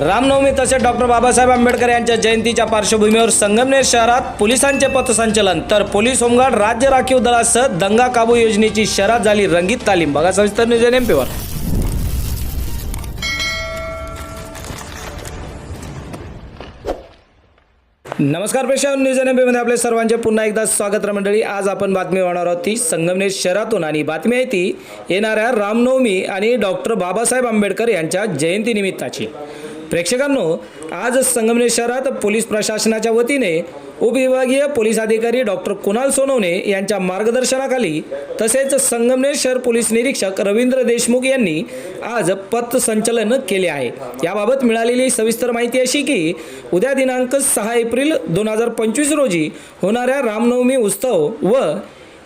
रामनवमी तसेच डॉक्टर बाबासाहेब आंबेडकर यांच्या जयंतीच्या पार्श्वभूमीवर संगमनेर शहरात पोलिसांचे पथसंचलन. तर पोलीस होमगार्ड राज्य राखीव दलासह दंगा काबू योजनेची शहरात झाली रंगीत तालीम. बघा सविस्तर एन एमपीवर नमस्कार प्रेक्षक न्यूज एनमध्ये आपले सर्वांचे पुन्हा एकदा स्वागत मंडळी. आज आपण बातमी होणार आहोत ती संगमनेर शहरातून आणि बातमी आहे ती येणाऱ्या रामनवमी आणि डॉक्टर बाबासाहेब आंबेडकर यांच्या जयंतीनिमित्ताची प्रेक्षकांनो आज संगमनेर शहरात पोलीस प्रशासनाच्या वतीने उपविभागीय पोलीस अधिकारी डॉक्टर कुणाल सोनवणे यांच्या मार्गदर्शनाखाली तसेच संगमनेर शहर पोलीस निरीक्षक रवींद्र देशमुख यांनी आज पथसंचलन केले आहे. याबाबत मिळालेली सविस्तर माहिती अशी की उद्या दिनांक सहा एप्रिल दोन हजार पंचवीस रोजी होणाऱ्या रामनवमी उत्सव व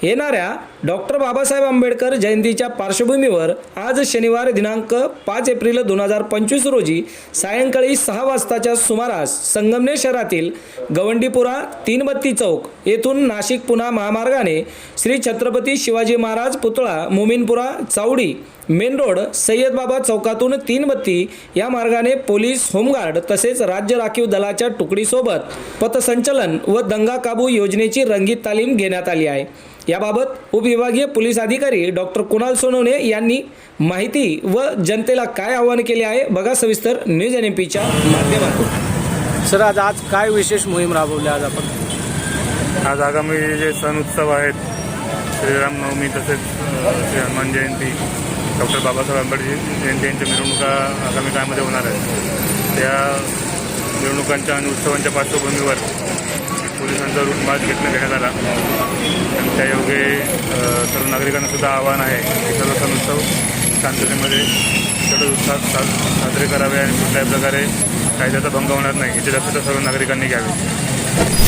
येणाऱ्या डॉक्टर बाबासाहेब आंबेडकर जयंतीच्या पार्श्वभूमीवर आज शनिवार दिनांक पाच एप्रिल दोन हजार पंचवीस रोजी सायंकाळी सहा वाजताच्या सुमारास संगमनेर शहरातील गवंडीपुरा तीनबत्ती चौक येथून नाशिक पुणा महामार्गाने श्री छत्रपती शिवाजी महाराज पुतळा मोमीनपुरा चावडी मेन रोड सय्यद बाबा चौकातून तीनबत्ती या मार्गाने पोलीस होमगार्ड तसेच राज्य राखीव दलाच्या तुकडीसोबत पथसंचलन व दंगा काबू योजनेची रंगीत तालीम घेण्यात आली आहे. याबाबत उपविभागीय पोलीस अधिकारी डॉक्टर कुणाल सोनवणे यांनी माहिती व जनतेला काय आवाहन केले आहे बघा सविस्तर न्यूज एन एम पीच्या माध्यमातून. सर आज आज काय विशेष मोहीम राबवली आज आपण? आज आगामी जे सण उत्सव आहेत श्रीरामनवमी तसेच श्री हनुमान जयंती डॉक्टर बाबासाहेब आंबेडकर जयंती यांच्या मिरवणुका आगामी काळामध्ये होणार आहेत. त्या मिरवणुकांच्या आणि उत्सवांच्या पार्श्वभूमीवर पोलिसांचा रूट मार्च घेतला घेण्यात आला आणि त्यायोगे अ, सर्व नागरिकांना सुद्धा आव्हान आहे. की सर्व सण उत्सव शांततेमध्ये तेवढे उत्साहात सा साजरे करावे आणि कुठल्याही प्रकारे कायद्याचा भंग होणार नाही. याची दक्षता सर्व नागरिकांनी घ्यावी.